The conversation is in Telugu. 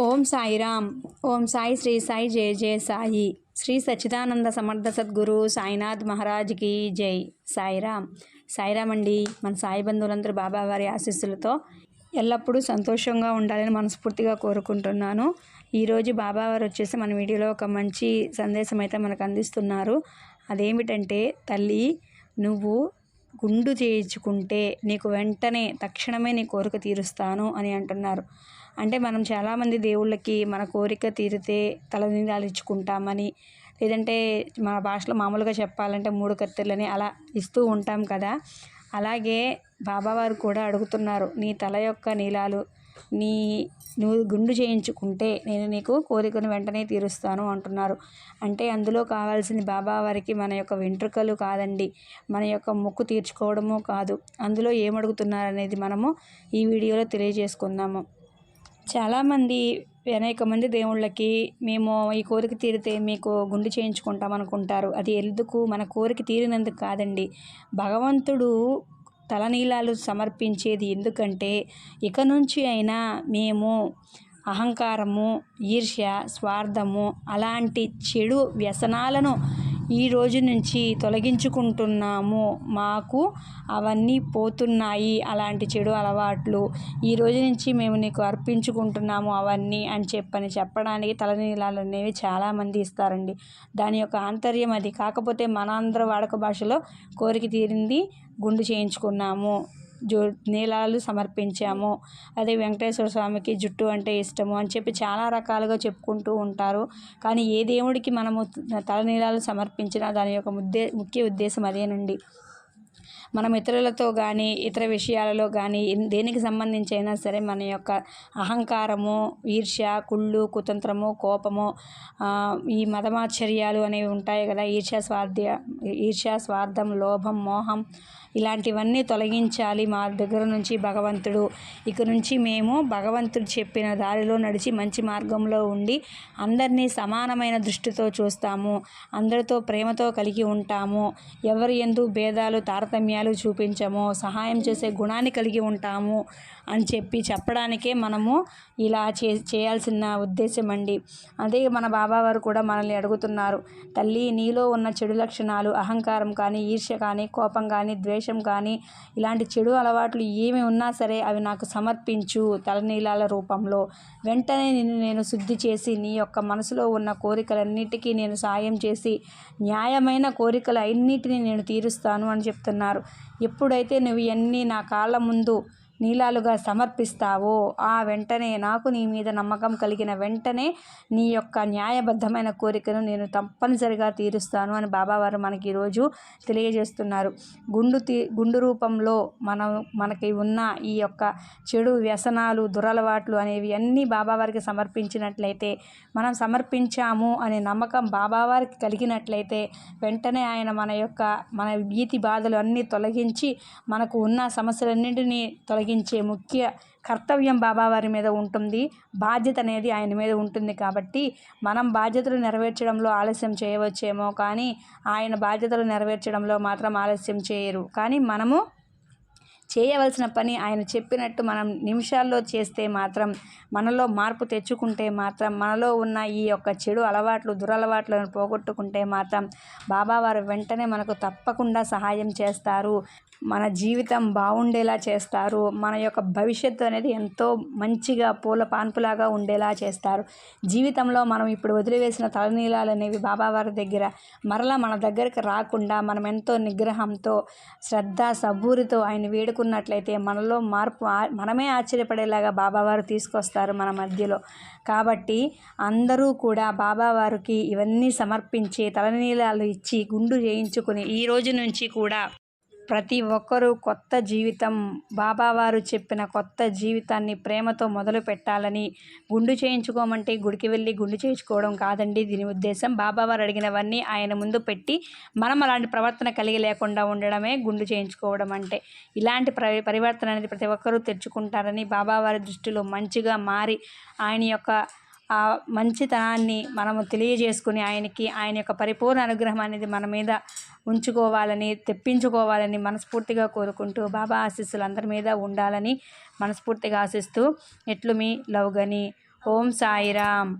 ఓం సాయిరామ్. ఓం సాయి శ్రీ సాయి జయ జయ సాయి. శ్రీ సచ్చిదానంద సమర్థ సద్గురు సాయినాథ్ మహారాజ్కి జై. సాయిరామ్. సాయిరామ్ అండి మన సాయి బంధువులందరూ బాబావారి ఆశీస్సులతో ఎల్లప్పుడూ సంతోషంగా ఉండాలని మనస్ఫూర్తిగా కోరుకుంటున్నాను. ఈరోజు బాబావారు వచ్చేసి మన వీడియోలో ఒక మంచి సందేశం అయితే మనకు అందిస్తున్నారు. అదేమిటంటే తల్లి నువ్వు గుండు చేయించుకుంటే నీకు వెంటనే తక్షణమే నీ కోరిక తీరుస్తాను అని అంటున్నారు. అంటే మనం చాలామంది దేవుళ్ళకి మన కోరిక తీరితే తలనీలాలు ఇచ్చుకుంటామని లేదంటే మన భాషలో మామూలుగా చెప్పాలంటే మూడు కత్తెలని అలా ఇస్తూ ఉంటాం కదా. అలాగే బాబావారు కూడా అడుగుతున్నారు నీ తల యొక్క నీలాలు నీ నువ్వు గుండు చేయించుకుంటే నేను నీకు కోరికను వెంటనే తీరుస్తాను అంటున్నారు. అంటే అందులో కావాల్సింది బాబావారికి మన యొక్క వెంట్రుకలు కాదండి. మన యొక్క మొక్కు తీర్చుకోవడము కాదు. అందులో ఏమడుగుతున్నారు అనేది మనము ఈ వీడియోలో తెలియజేసుకుందాము. చాలామంది అనేక మంది దేవుళ్ళకి మేము ఈ కోరిక తీరితే మీకు గుండు చేయించుకుంటాం అనుకుంటారు అది ఎందుకు? మన కోరిక తీరినందుకు కాదండి. భగవంతుడు తలనీలాలు సమర్పించేది ఎందుకంటే ఇక నుంచి అయినా మేము అహంకారము ఈర్ష్య స్వార్థము అలాంటి చెడు వ్యసనాలను ఈ రోజు నుంచి తొలగించుకుంటున్నాము. మాకు అవన్నీ పోతున్నాయి. అలాంటి చెడు అలవాట్లు. ఈ రోజు నుంచి మేము నీకు అర్పించుకుంటున్నాము అవన్నీ అని చెప్పని చెప్పడానికి తలనీలాలు అనేవి చాలామంది ఇస్తారండి. దాని యొక్క ఆంతర్యం అది. కాకపోతే మన ఆంధ్ర వాడక భాషలో కోరిక తీరింది గుండు చేయించుకున్నాము. జో నీలాలు సమర్పించాము. అదే వెంకటేశ్వర స్వామికి జుట్టు అంటే ఇష్టము అని చెప్పి చాలా రకాలుగా చెప్పుకుంటూ ఉంటారు. కానీ ఏ దేవుడికి మనము తలనీలాలు సమర్పించినా దాని యొక్క ముద్దే ముఖ్య ఉద్దేశం అదేనండి మనం ఇతరులతో కానీ ఇతర విషయాలలో కానీ దేనికి సంబంధించి అయినా సరే మన యొక్క అహంకారము ఈర్ష్య కుళ్ళు కుతంత్రము కోపము ఈ మతమాశ్చర్యాలు అనేవి ఉంటాయి కదా. ఈర్ష్య స్వార్థ ఈర్ష్య స్వార్థం లోభం మోహం ఇలాంటివన్నీ తొలగించాలి మా దగ్గర నుంచి భగవంతుడు. ఇక నుంచి మేము భగవంతుడు చెప్పిన దారిలో నడిచి మంచి మార్గంలో ఉండి అందరినీ సమానమైన దృష్టితో చూస్తాము. అందరితో ప్రేమతో కలిగి ఉంటాము. ఎవరి ఎందు భేదాలు తారతమ్యాలు చూపించము సహాయం చేసే గుణాన్ని కలిగి ఉంటాము అని చెప్పి చెప్పడానికే మనము ఇలా చే చేయాల్సిన ఉద్దేశం అండి. అదే మన బాబావారు కూడా మనల్ని అడుగుతున్నారు. తల్లి నీలో ఉన్న చెడు లక్షణాలు అహంకారం కానీ ఈర్ష్య కానీ కోపం కానీ ద్వేషం కానీ ఇలాంటి చెడు అలవాట్లు ఏమి ఉన్నా సరే అవి నాకు సమర్పించు తలనీలాల రూపంలో. వెంటనే నిన్ను నేను శుద్ధి చేసి నీ యొక్క మనసులో ఉన్న కోరికలన్నిటికీ నేను సాయం చేసి న్యాయమైన కోరికలు అన్నిటినీ నేను తీరుస్తాను అని చెప్తున్నారు. ఎప్పుడైతే నువ్వు ఇవన్నీ నా కాళ్ళ ముందు నీలాలుగా సమర్పిస్తావో ఆ వెంటనే నాకు నీ మీద నమ్మకం కలిగిన వెంటనే నీ యొక్క న్యాయబద్ధమైన కోరికను నేను తప్పనిసరిగా తీరుస్తాను అని బాబావారు మనకి ఈరోజు తెలియజేస్తున్నారు. గుండు తీ గుండు రూపంలో మనం మనకి ఉన్న ఈ యొక్క చెడు వ్యసనాలు దురలవాట్లు అనేవి అన్నీ బాబావారికి సమర్పించినట్లయితే మనం సమర్పించాము అనే నమ్మకం బాబావారికి కలిగినట్లయితే వెంటనే ఆయన మన యొక్క మన భీతి బాధలు అన్నీ తొలగించి మనకు ఉన్న సమస్యలన్నింటినీ తొలగి కలిగించే ముఖ్య కర్తవ్యం బాబావారి మీద ఉంటుంది. బాధ్యత అనేది ఆయన మీద ఉంటుంది కాబట్టి మనం బాధ్యతలు నెరవేర్చడంలో ఆలస్యం చేయవచ్చేమో కానీ ఆయన బాధ్యతలు నెరవేర్చడంలో మాత్రం ఆలస్యం చేయరు. కానీ మనము చేయవలసిన పని ఆయన చెప్పినట్టు మనం నిమిషాల్లో చేస్తే మాత్రం మనలో మార్పు తెచ్చుకుంటే మాత్రం మనలో ఉన్న ఈ యొక్క చెడు అలవాట్లు దురలవాట్లను పోగొట్టుకుంటే మాత్రం బాబావారు వెంటనే మనకు తప్పకుండా సహాయం చేస్తారు. మన జీవితం బాగుండేలా చేస్తారు. మన యొక్క భవిష్యత్తు అనేది ఎంతో మంచిగా పూల పాన్పులాగా ఉండేలా చేస్తారు. జీవితంలో మనం ఇప్పుడు వదిలివేసిన తలనీలాలు అనేవి బాబావారి దగ్గర మరలా మన దగ్గరికి రాకుండా మనం ఎంతో నిగ్రహంతో శ్రద్ధ సబూరితో ఆయన వేడుకున్నట్లయితే మనలో మార్పు మనమే ఆశ్చర్యపడేలాగా బాబావారు తీసుకొస్తారు మన మధ్యలో. కాబట్టి అందరూ కూడా బాబావారికి ఇవన్నీ సమర్పించి తలనీలాలు ఇచ్చి గుండు చేయించుకుని ఈ రోజు నుంచి కూడా ప్రతి ఒక్కరూ కొత్త జీవితం బాబావారు చెప్పిన కొత్త జీవితాన్ని ప్రేమతో మొదలు పెట్టాలని గుండు చేయించుకోమంటే గుడికి వెళ్ళి గుండు చేయించుకోవడం కాదండి. దీని ఉద్దేశం బాబావారు అడిగినవన్నీ ఆయన ముందు పెట్టి మనం అలాంటి ప్రవర్తన కలిగి లేకుండా ఉండడమే గుండు చేయించుకోవడం అంటే. ఇలాంటి పరివర్తన అనేది ప్రతి ఒక్కరూ తెచ్చుకుంటారని బాబావారి దృష్టిలో మంచిగా మారి ఆయన యొక్క ఆ మంచితనాన్ని మనము తెలియజేసుకుని ఆయనకి ఆయన యొక్క పరిపూర్ణ అనుగ్రహం అనేది మన మీద ఉంచుకోవాలని తెప్పించుకోవాలని మనస్ఫూర్తిగా కోరుకుంటూ బాబా ఆశీస్సులు అందరి మీద ఉండాలని మనస్ఫూర్తిగా ఆశిస్తూ ఎట్లు మీ లవ్ గని ఓం సాయిరామ్.